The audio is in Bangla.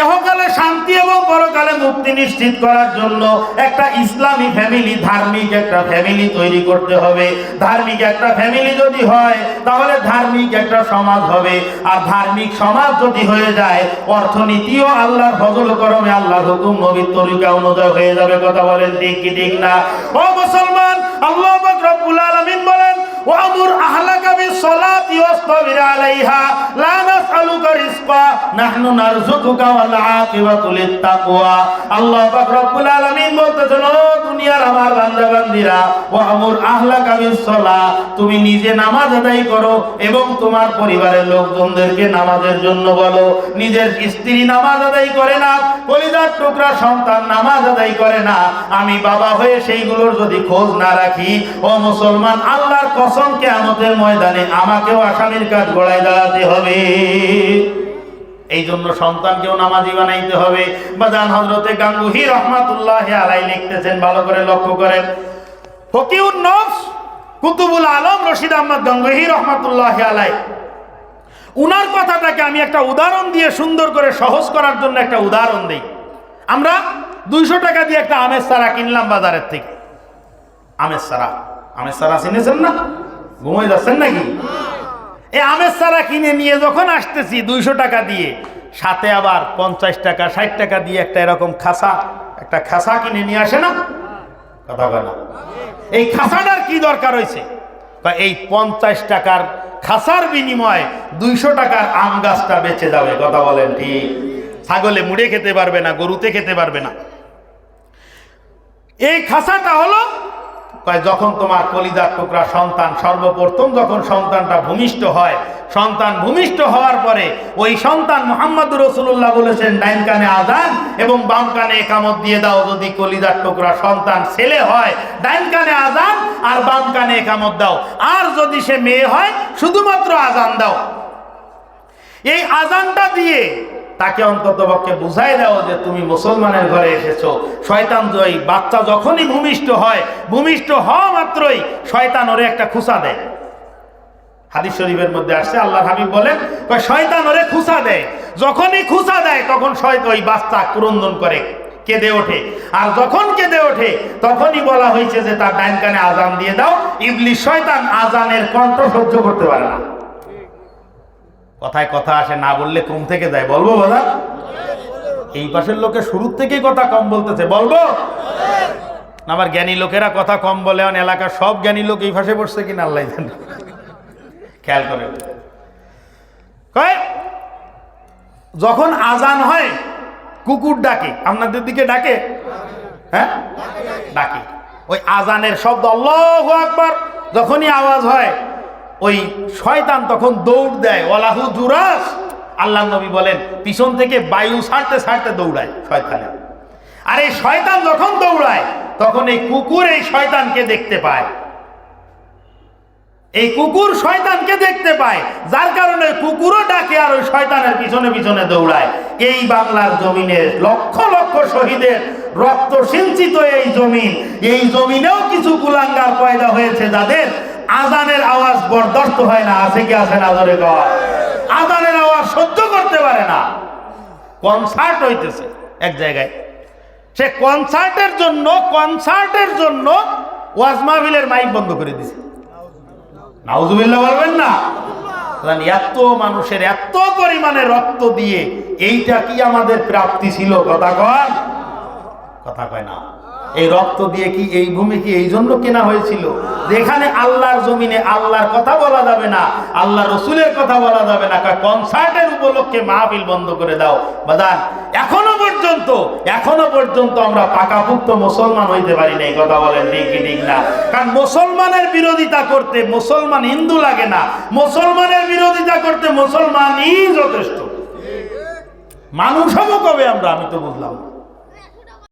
এহকালে শান্তি এবং পরকালে মুক্তি নিশ্চিত করার জন্য একটা ইসলামী ফ্যামিলি ধার্মিক একটা ফ্যামিলি তৈরি করতে হবে। ধার্মিক একটা ফ্যামিলি যদি হয়, তাহলে ধার্মিক একটা সমাজ হবে। আর ধার্মিক সমাজ যদি হয়ে যায়, অর্থনীতিও আল্লাহর ফজল করমে, আল্লাহর হুকুম নবীর তরিকা অনুযায়ী হয়ে যাবে। কথা বলেন ঠিক কি, ঠিক না? ও মুসলমান, আল্লাহ রব্বুল আলামিন বলেন আহলাকা তুমি নিজে নামাজ আদায় করো এবং তোমার পরিবারের লোকজনদেরকে নামাজের জন্য বলো। নিজের স্ত্রী নামাজ আদায় করে না, কলিজার টুকরা সন্তান নামাজ আদায় করে না। আমি বাবা হয়ে সেইগুলোর যদি খোঁজ না রাখি, ও মুসলমান, আল্লাহর কসম কেয়ামতের ময়দানে আমাকেও আসামির কাজ গড়ায় দাঁড়াতে হবে। এই জন্য সন্তানকেও নামাজি বানাইতে হবে। বাজান হজরতে গাঙ্গুহি রহমাতুল্লাহ আলাই লিখতেছেন, ভালো করে লক্ষ্য করেন। ফকিউন নফস কুতুবুল আলম রশিদ আহমদ গঙ্গুহি রহমাতুল্লাহ আলাই উনার কথাটাকে আমি একটা উদাহরণ দিয়ে সুন্দর করে সহজ করার জন্য একটা উদাহরণ দিই। আমরা দুইশো টাকা দিয়ে একটা আমের সারা কিনলাম বাজারের থেকে। আমের সারা আমের সারা চিনেছেন না? ঘুমাই যাচ্ছেন নাকি? এই আমের সারা কিনে নিয়ে যখন আসতেছি দুইশো টাকা দিয়ে, সাথে আবার পঞ্চাশ টাকা, ষাট টাকা দিয়ে একটা এরকম খাসা, একটা খাসা কিনে নিয়ে আসে না? কথা বলে এই খাসাটার কি দরকার হয়েছে এই পঞ্চাশ টাকার খাসার বিনিময়ে দুইশো টাকার আম গাছটা বেঁচে যাবে, কথা বলেন ঠিক? ছাগলে মুড়ে খেতে পারবে না, গরুতে খেতে পারবে না। এই খাসাটা হলো কয়, যখন তোমার কলিজার টুকরা সন্তান সর্বপ্রথম যখন সন্তানটা ভূমিষ্ঠ হয়, সন্তান ভূমিষ্ঠ হওয়ার পরে ওই সন্তান মোহাম্মদ রসুল্লাহ বলেছেন ডাইন কানে আজান এবং বাম কানে একামত দিয়ে দাও, যদি কলিদার টুকরা সন্তান ছেলে হয় ডাইন কানে আজান আর বাম কানে একামত দাও। আর যদি সে মেয়ে হয়, শুধুমাত্র আজান দাও। এই আজানটা দিয়ে তাকে অন্তত পক্ষে বুঝাই দাও যে তুমি মুসলমানের ঘরে এসেছ। শয়তান ওই বাচ্চা যখনই ভূমিষ্ঠ হয়, ভূমিষ্ঠ হওয়া মাত্রই শয়তান ওরে একটা খুসা দেয়। হাদিস শরীফের মধ্যে আসছে আল্লাহ হাবিব বলেন শয়তান ওরে খুসা দেয়। যখনই খুসা দেয়, তখন শয়তান ওই বাচ্চা ক্রন্দন করে, কেঁদে ওঠে। আর যখন কেঁদে ওঠে, তখনই বলা হয়েছে যে তার ডাইন কানে আজান দিয়ে দাও। ইবলিশ শয়তান আজানের কণ্ঠ সহ্য করতে পারে না। কথায় কথা আসে, না বললে কম থেকে যায়। বলব বলা এই পাশের লোকে শুরুর থেকেই কথা কম বলতেছে, বলব? না, আবার জ্ঞানী লোকেরা কথা কম বলে অন এলাকার সব জ্ঞানী লোক এই পাশে বসছে কিনা আল্লাহ জানে। খেয়াল করে। যখন আজান হয়, কুকুর ডাকে, আপনাদের দিকে ডাকে? হ্যাঁ? ডাকে। ওই আজানের শব্দ, আল্লাহ আকবার, যখনই আওয়াজ হয় ওই শয়তান তখন দৌড় দেয় ওলাহু জুরাস আল্লাহ নবী বলেন, পিছন থেকে বায়ু ছাড়তে ছাড়তে দৌড়ায় শয়তানে আর এই শয়তান যখন দৌড়ায়, তখন এই কুকুর এই শয়তানকে দেখতে পায়। এই কুকুর শয়তানকে দেখতে পায়, যার কারণে কুকুরও ডাকে আর ওই শয়তানের পিছনে পিছনে দৌড়ায়। এই বাংলার জমিনে লক্ষ লক্ষ শহীদের রক্ত সিঞ্চিত এই জমিন, এই জমিনেও কিছু কুলাঙ্গার পয়দা হয়েছে যাদের আজানের আওয়াজ বরদাস্ত হয় না, আছে কি আছে না ধরে গাওয়া আজানের আওয়াজ সহ্য করতে পারে না। কনসার্ট হইতেছে এক জায়গায়। সে কনসার্টের জন্য কনসার্টের জন্য ওয়াজ মাহফিলের মাইক বন্ধ করে দিছে। নাউজুবিল্লাহ বলবেন না? এত মানুষের এত পরিমাণে রক্ত দিয়ে এইটা কি আমাদের প্রাপ্তি ছিল, কথা কয়? কথা কয় না। এই রক্ত দিয়ে কি এই ভূমি কি এই জন্য কেনা হয়েছিল? যেখানে আল্লাহর জমিনে আল্লাহর কথা বলা যাবে না আল্লাহ রসুলের কথা বলা যাবে না কনসার্টের উপলক্ষে মাহফিল বন্ধ করে দাও। বাদান এখনও পর্যন্ত এখনও পর্যন্ত আমরা পাকাপুক্ত মুসলমান হইতে পারি না, এই কথা বলেন ঠিক ঠিক না? কারণ মুসলমানের বিরোধিতা করতে মুসলমান হিন্দু লাগে না। মুসলমানের বিরোধিতা করতে মুসলমানই যথেষ্ট। মানুষ হব কবে আমরা, আমি তো বুঝলাম না।